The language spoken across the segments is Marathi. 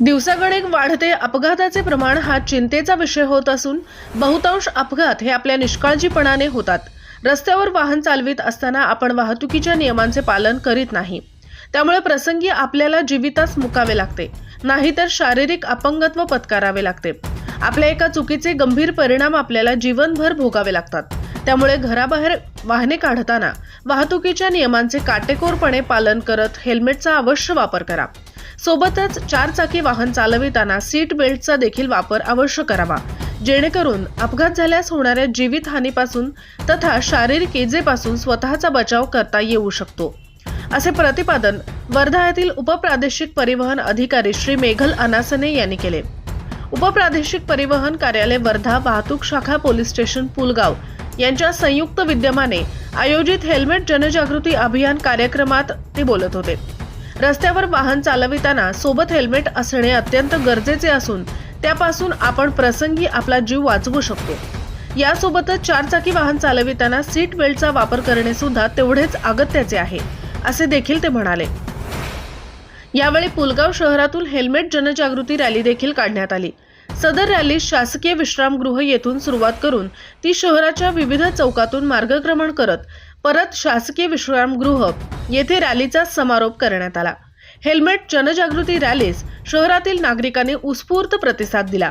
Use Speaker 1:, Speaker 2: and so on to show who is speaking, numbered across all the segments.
Speaker 1: दिवसागणिक वाढते अपघाताचे प्रमाण हा चिंतेचा विषय होत असून बहुतांश अपघात हे आपल्या निष्काळजीपणाने होतात. रस्त्यावर वाहन चालवित असताना आपण वाहतुकीच्या नियमांचे पालन करीत नाही. त्यामुळे प्रसंगी आपल्याला जीवितास मुकावे लागते नाहीतर शारीरिक अपंगत्व पत्करावे लागते. आपल्या एका चुकीचे गंभीर परिणाम आपल्याला जीवनभर भोगावे लागतात. त्यामुळे घराबाहेर वाहने काढताना वाहतुकीच्या नियमांचे काटेकोरपणे पालन करत हेल्मेटचा अवश्य वापर करा. सोबतच चारचाकी वाहन चालविताना सीट बेल्टचा देखील वापर अवश्य करावा. जेणेकरून अपघात झाल्यास होणाऱ्या जीवितहानीपासून तथा शारीरिक इजेपासून स्वतःचा बचाव करता येऊ शकतो. असे प्रतिपादन वर्धा येथील उपप्रादेशिक परिवहन अधिकारी श्री मेघल अनासने यांनी केले. उपप्रादेशिक परिवहन कार्यालय वर्धा वाहतूक शाखा पोलीस स्टेशन पुलगाव यांच्या संयुक्त विद्यमाने आयोजित हेल्मेट जनजागृती अभियान कार्यक्रमात ते बोलत होते. रस्त्यावर वाहन चालविताना सोबत हेल्मेट असणे अत्यंत गरजेचे असून त्यापासून आपण प्रसंगी आपला जीव वाचवू शकतो. यासोबतच चारचाकी वाहन चालविताना सीट बेल्टचा वापर करणे सुद्धा तेवढेच अगत्याचे आहे असे देखील ते म्हणाले. यावेळी पुलगाव शहरातून हेल्मेट जनजागृती रॅली देखील काढण्यात आली. सदर रॅली शासकीय विश्रामगृह येथून सुरुवात करून ती शहराच्या विविध चौकातून मार्गक्रमण करत परत शासकीय विश्रामगृह येथे रॅलीचा समारोप करण्यात आला. हेल्मेट जनजागृती रॅलीस शहरातील नागरिकांनी उत्स्फूर्त प्रतिसाद दिला.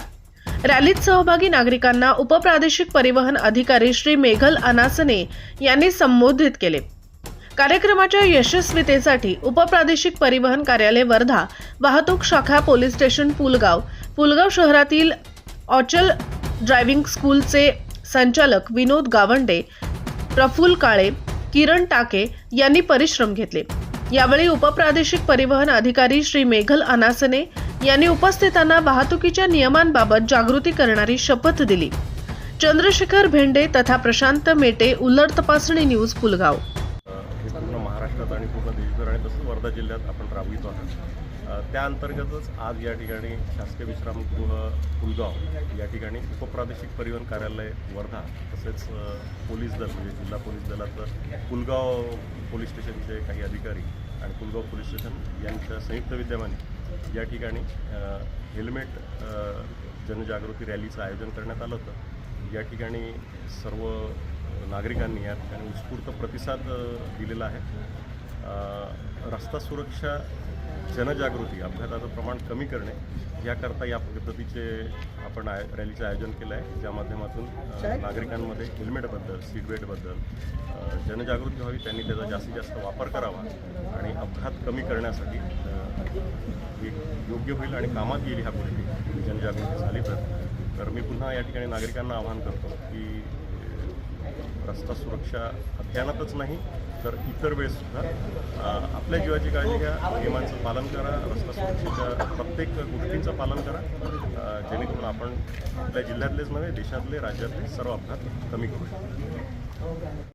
Speaker 1: रॅलीत सहभागी नागरिकांना उपप्रादेशिक परिवहन अधिकारी श्री मेघल अनासने यांनी संबोधित केले. कार्यक्रमाच्या यशस्वीतेसाठी उपप्रादेशिक परिवहन कार्यालय वर्धा वाहतूक शाखा पोलीस स्टेशन पुलगाव पुलगाव शहरातील ऑचल ड्रायव्हिंग स्कूलचे संचालक विनोद गावंडे प्रफुल काळे किरण टाके यांनी परिश्रम घेतले. यावेळी उपप्रादेशिक परिवहन अधिकारी श्री मेघल अनासने यांनी उपस्थितांना वाहतुकीच्या नियमांबाबत जागृती करणारी शपथ दिली. चंद्रशेखर भेंडे तथा प्रशांत मेटे उल्लड तपासणी न्यूज पुलगाव.
Speaker 2: महाराष्ट्रात आणि पूर्ण देशभर आणि तसंच वर्धा जिल्ह्यात आपण राबवितो आहोत त्या अंतर्गतच आज या ठिकाणी शासकीय विश्रामगृह पुलगाव या ठिकाणी उपप्रादेशिक परिवहन कार्यालय वर्धा तसेच पोलीस दल म्हणजे जिल्हा पोलीस दलाचं पुलगाव पोलीस स्टेशनचे काही अधिकारी आणि पुलगाव पोलीस स्टेशन यांच्या संयुक्त विद्यमाने या ठिकाणी हेल्मेट जनजागृती रॅलीचं आयोजन करण्यात आलं होतं. या ठिकाणी सर्व नागरिकांनी या ठिकाणी उत्स्फूर्त प्रतिसाद दिलेला आहे. रस्ता सुरक्षा जनजागृती अपघाताचं प्रमाण कमी करणे याकरता या पद्धतीचे आपण आय रॅलीचं आयोजन केलं आहे ज्या माध्यमातून नागरिकांमध्ये हेल्मेटबद्दल सीट बेल्टबद्दल अ, जनजागृती व्हावी त्यांनी त्याचा जास्तीत जास्त वापर करावा आणि अपघात कमी करण्यासाठी एक योग्य होईल आणि कामात येईल ह्या गोष्टी जनजागृती झाली तर. तर मी पुन्हा या ठिकाणी नागरिकांना आवाहन करतो की रस्ता सुरक्षा अभियानातच नाही तर इतर वेळेससुद्धा आपल्या जीवाची काळजी घ्या नियमांचं पालन करा रस्ता सुरक्षेच्या प्रत्येक गोष्टींचं पालन करा जेणेकरून आपण आपल्या जिल्ह्यातलेच नव्हे देशातले राज्यातले सर्व अपघात कमी करू शकतो